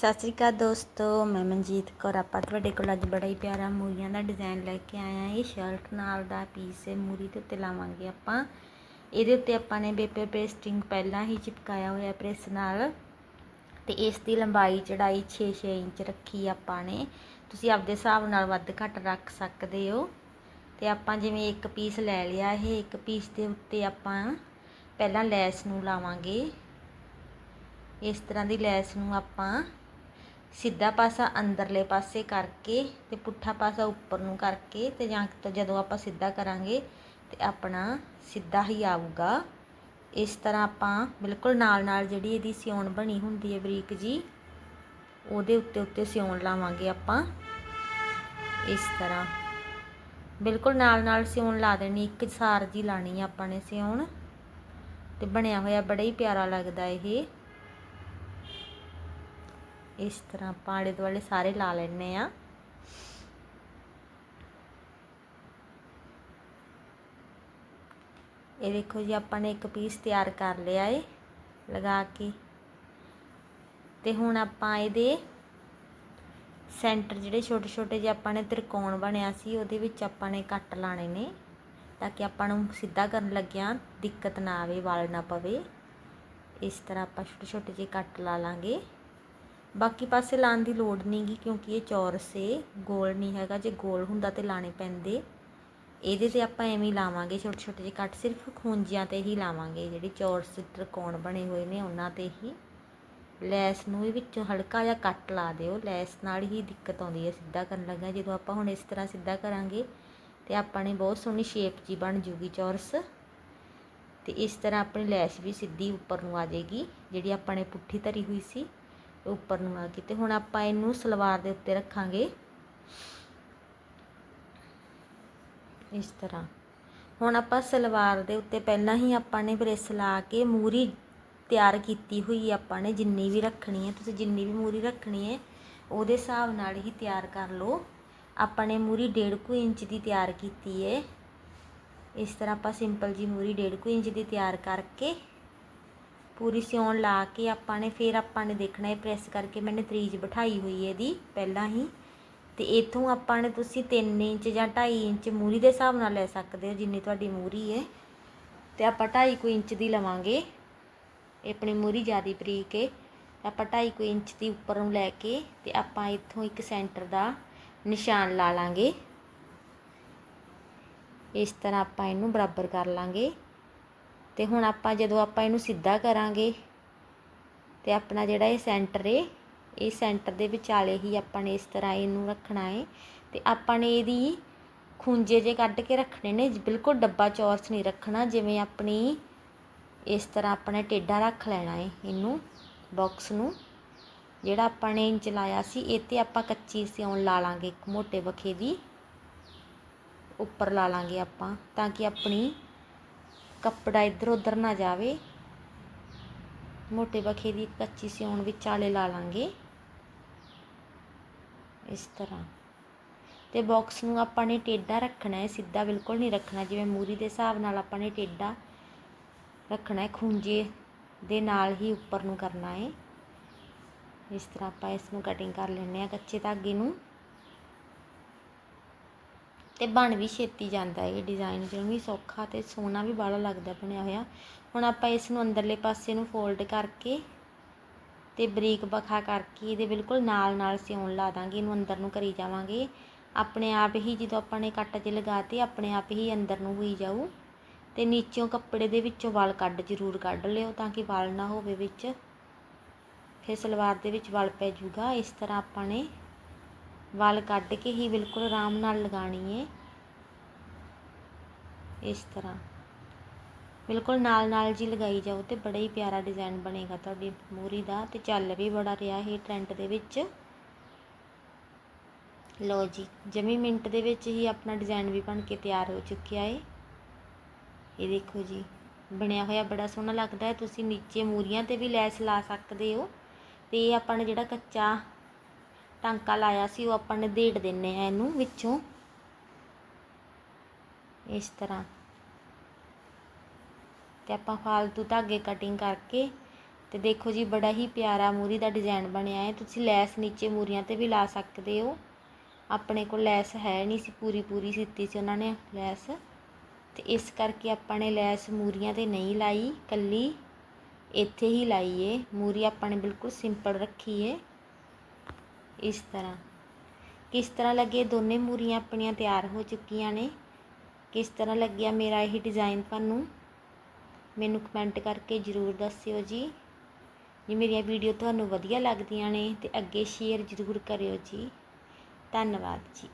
ਸਤਿ ਸ਼੍ਰੀ ਅਕਾਲ ਦੋਸਤੋ, ਮੈਂ ਮਨਜੀਤ ਕੌਰ, ਆਪਾਂ ਤੁਹਾਡੇ ਕੋਲ ਅੱਜ ਬੜਾ ਹੀ ਪਿਆਰਾ ਮੂਰੀਆਂ ਦਾ ਡਿਜ਼ਾਈਨ ਲੈ ਕੇ ਆਇਆ ਇਹ ਸ਼ਰਟ ਨਾਲ ਦਾ ਪੀਸ ਹੈ, ਮੂਰੀ ਦੇ ਉੱਤੇ ਲਾਵਾਂਗੇ ਆਪਾਂ। ਇਹਦੇ ਉੱਤੇ ਆਪਾਂ ਨੇ ਪੇਪਰ ਪੇਸਟਿੰਗ ਪਹਿਲਾਂ ਹੀ ਚਿਪਕਾਇਆ ਹੋਇਆ ਪ੍ਰੈਸ ਨਾਲ ਤੇ ਇਸ ਦੀ ਲੰਬਾਈ ਚੜਾਈ 6-6 ਇੰਚ ਰੱਖੀ ਆਪਾਂ ਨੇ। ਤੁਸੀਂ ਆਪਦੇ ਹਿਸਾਬ ਨਾਲ ਵੱਧ ਘੱਟ ਰੱਖ ਸਕਦੇ ਹੋ। ਤੇ ਆਪਾਂ ਜਿਵੇਂ ਇੱਕ ਪੀਸ ਲੈ ਲਿਆ, ਇਹ ਇੱਕ ਪੀਸ ਦੇ ਉੱਤੇ ਆਪਾਂ ਪਹਿਲਾਂ ਲੈਸ ਨੂੰ ਲਾਵਾਂਗੇ। ਇਸ ਤਰ੍ਹਾਂ ਦੀ ਲੈਸ ਨੂੰ ਆਪਾਂ ਸਿੱਧਾ ਪਾਸਾ ਅੰਦਰਲੇ ਪਾਸੇ ਕਰਕੇ ਤੇ ਪੁੱਠਾ ਪਾਸਾ ਉੱਪਰ ਨੂੰ ਕਰਕੇ ਤੇ ਜਾਂ ਤਾਂ ਜਦੋਂ ਆਪਾਂ ਸਿੱਧਾ ਕਰਾਂਗੇ ਤੇ ਆਪਣਾ ਸਿੱਧਾ ਹੀ ਆਊਗਾ। ਇਸ ਤਰ੍ਹਾਂ ਆਪਾਂ ਬਿਲਕੁਲ ਨਾਲ ਨਾਲ ਜਿਹੜੀ ਇਹਦੀ ਸਿਉਣ ਬਣੀ ਹੁੰਦੀ ਹੈ ਬਰੀਕ ਜੀ, ਉਹਦੇ ਉੱਤੇ ਉੱਤੇ ਸਿਉਣ ਲਾਵਾਂਗੇ ਆਪਾਂ। ਇਸ ਤਰ੍ਹਾਂ ਬਿਲਕੁਲ ਨਾਲ ਨਾਲ ਸਿਉਣ ਲਾ ਦੇਣੀ, ਇੱਕ ਸਾਰ ਜੀ ਲਾਣੀ ਆਪਾਂ ਨੇ ਸਿਉਣ। ਤੇ ਬਣਿਆ ਹੋਇਆ ਬੜਾ ਹੀ ਪਿਆਰਾ ਲੱਗਦਾ ਇਹ। ਇਸ ਤਰ੍ਹਾਂ ਆਪਾਂ ਆਲੇ ਦੁਆਲੇ ਸਾਰੇ ਲਾ ਲੈਣੇ ਆ ਇਹ ਦੇਖੋ ਜੀ, ਆਪਾਂ ਨੇ ਇੱਕ ਪੀਸ ਤਿਆਰ ਕਰ ਲਿਆ ਏ, ਲਗਾ ਕੇ। ਤੇ ਹੁਣ ਆਪਾਂ ਇਹਦੇ ਸੈਂਟਰ ਜਿਹੜੇ ਛੋਟੇ ਛੋਟੇ ਜਿਹੇ ਆਪਾਂ ਨੇ ਤ੍ਰਿਕੋਣ ਬਣਿਆ ਸੀ, ਉਹਦੇ ਵਿੱਚ ਆਪਾਂ ਨੇ ਕੱਟ ਲਾਣੇ ਨੇ, ਤਾਂ ਕਿ ਆਪਾਂ ਨੂੰ ਸਿੱਧਾ ਕਰਨ ਲੱਗਿਆਂ ਦਿੱਕਤ ਨਾ ਆਵੇ, ਵਾਲ ਨਾ ਪਵੇ। ਇਸ ਤਰ੍ਹਾਂ ਆਪਾਂ ਛੋਟੇ ਛੋਟੇ ਜਿਹੇ ਕੱਟ ਲਾ ਲਾਂਗੇ। ਬਾਕੀ ਪਾਸੇ ਲਾਣ ਦੀ ਲੋੜ ਨਹੀਂਗੀ ਕਿਉਂਕਿ ਇਹ ਚੌਰਸ ਏ, ਗੋਲ ਨਹੀਂ ਹੈਗਾ, ਜੇ ਗੋਲ ਹੁੰਦਾ ਤੇ ਲਾਣੇ ਪੈਂਦੇ। ਇਹਦੇ ਤੇ ਆਪਾਂ ਐਵੇਂ ਹੀ ਲਾਵਾਂਗੇ ਛੋਟੇ ਛੋਟੇ ਜਿਹੇ ਕੱਟ, ਸਿਰਫ ਖੂੰਜਿਆਂ ਤੇ ਹੀ ਲਾਵਾਂਗੇ, ਜਿਹੜੀ ਚੌਰਸ ਤ੍ਰਿਕੋਣ ਬਣੇ ਹੋਏ ਨੇ, ਉਹਨਾਂ ਤੇ ਹੀ। ਲੈਸ ਨੂੰ ਵੀ ਵਿੱਚੋਂ ਹਲਕਾ ਜਿਹਾ ਕੱਟ ਲਾ ਦਿਓ, ਲੈਸ ਨਾਲ ਹੀ ਦਿੱਕਤ ਆਉਂਦੀ ਹੈ, ਸਿੱਧਾ ਕਰਨ ਲੱਗਾ। ਜਦੋਂ ਆਪਾਂ ਹੁਣ ਇਸ ਤਰ੍ਹਾਂ ਸਿੱਧਾ ਕਰਾਂਗੇ, ਤੇ ਆਪਾਂ ਨੇ ਬਹੁਤ ਸੋਹਣੀ ਸ਼ੇਪ ਜੀ ਬਣ ਜੂਗੀ ਚੌਰਸ। ਤੇ ਇਸ ਤਰ੍ਹਾਂ ਆਪਣੀ ਲੈਸ ਵੀ ਸਿੱਧੀ ਉੱਪਰ ਨੂੰ ਆ ਜਾਏਗੀ, ਜਿਹੜੀ ਆਪਾਂ ਨੇ ਪੁੱਠੀ ਧਰੀ ਹੋਈ ਸੀ। ਉੱਪਰ ਨੂੰ ਆ ਗਈ ਤੇ ਹੁਣ ਆਪਾਂ ਇਹਨੂੰ ਸਲਵਾਰ ਦੇ ਉੱਤੇ ਰੱਖਾਂਗੇ। ਇਸ ਤਰ੍ਹਾਂ। ਹੁਣ ਆਪਾਂ ਸਲਵਾਰ ਦੇ ਉੱਤੇ ਪਹਿਲਾਂ ਹੀ ਆਪਾਂ ਨੇ ਪ੍ਰੈਸ ਲਾ ਕੇ ਮੂਰੀ ਤਿਆਰ ਕੀਤੀ ਹੋਈ ਆਪਾਂ ਨੇ, ਜਿੰਨੀ ਵੀ ਰੱਖਣੀ ਹੈ, ਤੁਸੀਂ ਜਿੰਨੀ ਵੀ ਮੂਰੀ ਰੱਖਣੀ ਹੈ, ਉਹਦੇ ਹਿਸਾਬ ਨਾਲ ਹੀ ਤਿਆਰ ਕਰ ਲਓ। ਆਪਾਂ ਨੇ ਮੂਰੀ 1.5 ਇੰਚ ਦੀ ਤਿਆਰ ਕੀਤੀ ਹੈ। ਇਸ ਤਰ੍ਹਾਂ ਆਪਾਂ ਸਿੰਪਲ ਜੀ ਮੂਰੀ 1.5 ਇੰਚ ਦੀ ਤਿਆਰ ਕਰਕੇ ਪੂਰੀ ਸਿਉਣ ਲਾ ਕੇ ਆਪਾਂ ਨੇ ਫਿਰ ਆਪਾਂ ਨੇ ਦੇਖਣਾ ਹੈ ਪ੍ਰੈਸ ਕਰਕੇ ਮੈਨੇ ਤਰੀਜ ਬਿਠਾਈ ਹੋਈ ਹੈ ਇਹਦੀ ਪਹਿਲਾਂ ਹੀ। ਤੇ ਇਥੋਂ ਆਪਾਂ ਨੇ ਤੁਸੀਂ 3 ਇੰਚ ਜਾਂ 2.5 ਇੰਚ ਮੂਰੀ ਦੇ ਹਿਸਾਬ ਨਾਲ ਲੈ ਸਕਦੇ ਹੋ, ਜਿੰਨੀ ਤੁਹਾਡੀ ਮੂਰੀ ਹੈ। ਤੇ ਆਪਾਂ 2.5 ਕੁ ਇੰਚ ਦੀ ਲਵਾਂਗੇ। ਇਹ ਆਪਣੀ ਮੂਰੀ ਜ਼ਿਆਦੀ ਬਰੀਕ ਹੈ। ਆਪਾਂ 2.5 ਕੁ ਇੰਚ ਦੀ ਉੱਪਰ ਨੂੰ ਲੈ ਕੇ ਤੇ ਆਪਾਂ ਇੱਥੋਂ ਇੱਕ ਸੈਂਟਰ ਦਾ ਨਿਸ਼ਾਨ ਲਾ ਲਾਂਗੇ। ਇਸ ਤਰ੍ਹਾਂ ਆਪਾਂ ਇਹਨੂੰ ਬਰਾਬਰ ਕਰ ਲਾਂਗੇ। ਤੇ ਹੁਣ ਆਪਾਂ ਜਦੋਂ ਆਪਾਂ ਇਹਨੂੰ ਸਿੱਧਾ ਕਰਾਂਗੇ ਤੇ ਆਪਣਾ ਜਿਹੜਾ ਇਹ ਸੈਂਟਰ ਏ, ਇਹ ਸੈਂਟਰ ਦੇ ਵਿਚਾਲੇ ਹੀ ਆਪਾਂ ਨੇ ਇਸ ਤਰ੍ਹਾਂ ਇਹਨੂੰ ਰੱਖਣਾ ਏ ਤੇ ਆਪਾਂ ਨੇ ਇਹਦੀ ਖੁੰਝੇ ਜੇ ਕੱਢ ਕੇ ਰੱਖਣੇ ਨੇ, ਬਿਲਕੁਲ ਡੱਬਾ ਚੌਰਸ ਨਹੀਂ ਰੱਖਣਾ, ਜਿਵੇਂ ਆਪਣੀ ਇਸ ਤਰ੍ਹਾਂ ਆਪਣੇ ਟੇਡਾ ਰੱਖ ਲੈਣਾ ਏ ਇਹਨੂੰ ਬਾਕਸ ਨੂੰ। ਜਿਹੜਾ ਆਪਾਂ ਨੇ ਇੰਚ ਲਾਇਆ ਸੀ, ਇਹ ਤੇ ਆਪਾਂ ਕੱਚੀ ਸਿਉਣ ਲਾ ਲਾਂਗੇ, ਇੱਕ ਮੋਟੇ ਬਖੇ ਦੀ, ਉੱਪਰ ਲਾ ਲਾਂਗੇ ਆਪਾਂ, ਤਾਂ ਕਿ ਆਪਣੀ ਕੱਪੜਾ ਇੱਧਰ ਉੱਧਰ ਨਾ ਜਾਵੇ। ਮੋਟੇ ਬਖੇ ਦੀ ਕੱਚੀ ਸਿਉਣ ਵਿਚਾਲੇ ਲਾ ਲਾਂਗੇ। ਇਸ ਤਰ੍ਹਾਂ। ਤੇ ਬਾਕਸ ਨੂੰ ਆਪਾਂ ਨੇ ਟੇਡਾ ਰੱਖਣਾ ਹੈ, ਸਿੱਧਾ ਬਿਲਕੁਲ ਨਹੀਂ ਰੱਖਣਾ। ਜਿਵੇਂ ਮੂਰੀ ਦੇ ਹਿਸਾਬ ਨਾਲ ਆਪਾਂ ਨੇ ਟੇਡਾ ਰੱਖਣਾ ਹੈ ਖੂੰਜੇ ਦੇ ਨਾਲ ਹੀ ਉੱਪਰ ਨੂੰ ਕਰਨਾ ਹੈ। ਇਸ ਤਰ੍ਹਾਂ ਆਪਾਂ ਇਸ ਨੂੰ ਕਟਿੰਗ ਕਰ ਲੈਣੇ ਆ ਕੱਚੇ ਧਾਗੇ ਨੂੰ। ਅਤੇ ਬਣ ਵੀ ਛੇਤੀ ਜਾਂਦਾ ਹੈ ਇਹ ਡਿਜ਼ਾਇਨ ਜਿਹੜਾ ਵੀ ਸੌਖਾ ਅਤੇ ਸੋਹਣਾ ਵੀ ਬਾਹਲਾ ਲੱਗਦਾ ਬਣਿਆ ਹੋਇਆ। ਹੁਣ ਆਪਾਂ ਇਸ ਨੂੰ ਅੰਦਰਲੇ ਪਾਸੇ ਨੂੰ ਫੋਲਡ ਕਰਕੇ ਅਤੇ ਬਰੀਕ ਬਖਾ ਕਰਕੇ ਇਹਦੇ ਬਿਲਕੁਲ ਨਾਲ ਨਾਲ ਸਿਉਣ ਲਾ ਦਾਂਗੇ, ਇਹਨੂੰ ਅੰਦਰ ਨੂੰ ਕਰੀ ਜਾਵਾਂਗੇ। ਆਪਣੇ ਆਪ ਹੀ ਜਦੋਂ ਆਪਾਂ ਨੇ ਕੱਟ ਜੇ ਲਗਾਤੇ, ਆਪਣੇ ਆਪ ਹੀ ਅੰਦਰ ਨੂੰ ਹੋਈ ਜਾਊ। ਤੇ ਨੀਚੋਂ ਕੱਪੜੇ ਦੇ ਵਿੱਚੋਂ ਵਾਲ ਕੱਢ ਜ਼ਰੂਰ ਕੱਢ ਲਿਓ ਤਾਂ ਕਿ ਵਾਲ ਨਾ ਹੋਵੇ ਵਿੱਚ। ਫਿਰ ਸਲਵਾਰ ਦੇ ਵਿੱਚ ਵਾਲ ਪੈ ਜਾਊਗਾ ਇਸ ਤਰ੍ਹਾਂ ਆਪਾਂ ਨੇ ਵਾਲ ਕੱਢ ਕੇ ਹੀ ਬਿਲਕੁਲ ਆਰਾਮ ਨਾਲ ਲਗਾਣੀ ਹੈ ਇਸ ਤਰ੍ਹਾਂ। ਬਿਲਕੁਲ ਨਾਲ ਨਾਲ ਜੀ ਲਗਾਈ ਜਾਓ ਤੇ ਬੜਾ ਹੀ ਪਿਆਰਾ ਡਿਜ਼ਾਈਨ ਬਣੇਗਾ ਤੁਹਾਡੀ ਮੂਰੀ ਦਾ ਤੇ ਚੱਲ ਵੀ ਬੜਾ ਰਿਹਾ ਇਹ ਟ੍ਰੈਂਡ ਦੇ ਵਿੱਚ। ਲੋ ਜੀ, ਜਮੀ ਮਿੰਟ ਦੇ ਵਿੱਚ ਹੀ ਆਪਣਾ ਡਿਜ਼ਾਈਨ ਵੀ ਬਣ ਕੇ ਤਿਆਰ ਹੋ ਚੁੱਕਿਆ ਏ। ਇਹ ਦੇਖੋ ਜੀ, ਬਣਿਆ ਹੋਇਆ ਬੜਾ ਸੋਹਣਾ ਲੱਗਦਾ ਹੈ। ਤੁਸੀਂ ਨੀਚੇ ਮੂਰੀਆਂ ਤੇ ਵੀ ਲੈਸ ਲਾ ਸਕਦੇ ਹੋ ਤੇ ਇਹ ਆਪਾਂ ਨੇ ਜਿਹੜਾ ਕੱਚਾ ਟਾਂਕਾ ਲਾਇਆ ਸੀ, ਉਹ ਆਪਾਂ ਨੇ ਦੇੜ ਦਿੰਨੇ ਆ ਇਹਨੂੰ ਵਿੱਚੋਂ। ਇਸ ਤਰ੍ਹਾਂ। ਤੇ ਆਪਾਂ ਫਾਲਤੂ ਧਾਗੇ ਕਟਿੰਗ ਕਰਕੇ ਤੇ ਦੇਖੋ ਜੀ, ਬੜਾ ਹੀ ਪਿਆਰਾ ਮੂਰੀ ਦਾ ਡਿਜ਼ਾਈਨ ਬਣਿਆ ਹੈ। ਤੁਸੀਂ ਲੈਸ ਨੀਚੇ ਮੂਰੀਆਂ ਤੇ ਵੀ ਲਾ ਸਕਦੇ ਹੋ। ਆਪਣੇ ਕੋਲ ਲੈਸ ਹੈ ਨਹੀਂ ਸੀ ਪੂਰੀ ਪੂਰੀ ਸਿੱਤੀ ਸੀ ਉਹਨਾਂ ਨੇ ਲੈਸ। ਤੇ ਇਸ ਕਰਕੇ ਆਪਾਂ ਨੇ ਲੈਸ ਮੂਰੀਆਂ ਤੇ ਨਹੀਂ ਲਾਈ, ਕੱਲੀ ਇੱਥੇ ਹੀ ਲਾਈ ਏ। ਮੂਰੀ ਆਪਾਂ ਨੇ ਬਿਲਕੁਲ ਸਿੰਪਲ ਰੱਖੀ ਏ। ਇਸ ਤਰ੍ਹਾਂ। ਕਿਸ ਤਰ੍ਹਾਂ ਲੱਗੇ? ਦੋਨੇ ਮੂਰੀਆਂ ਆਪਣੀਆਂ ਤਿਆਰ ਹੋ ਚੁੱਕੀਆਂ ਨੇ। ਕਿਸ ਤਰ੍ਹਾਂ ਲੱਗਿਆ ਮੇਰਾ ਇਹ ਡਿਜ਼ਾਈਨ ਤੁਹਾਨੂੰ? ਮੈਨੂੰ ਕਮੈਂਟ ਕਰਕੇ ਜ਼ਰੂਰ ਦੱਸਿਓ ਜੀ। ਜੇ ਮੇਰੀਆਂ ਵੀਡੀਓ ਤੁਹਾਨੂੰ ਵਧੀਆ ਲੱਗਦੀਆਂ ਨੇ ਤੇ ਅੱਗੇ ਸ਼ੇਅਰ ਜ਼ਰੂਰ ਕਰਿਓ ਜੀ। ਧੰਨਵਾਦ ਜੀ।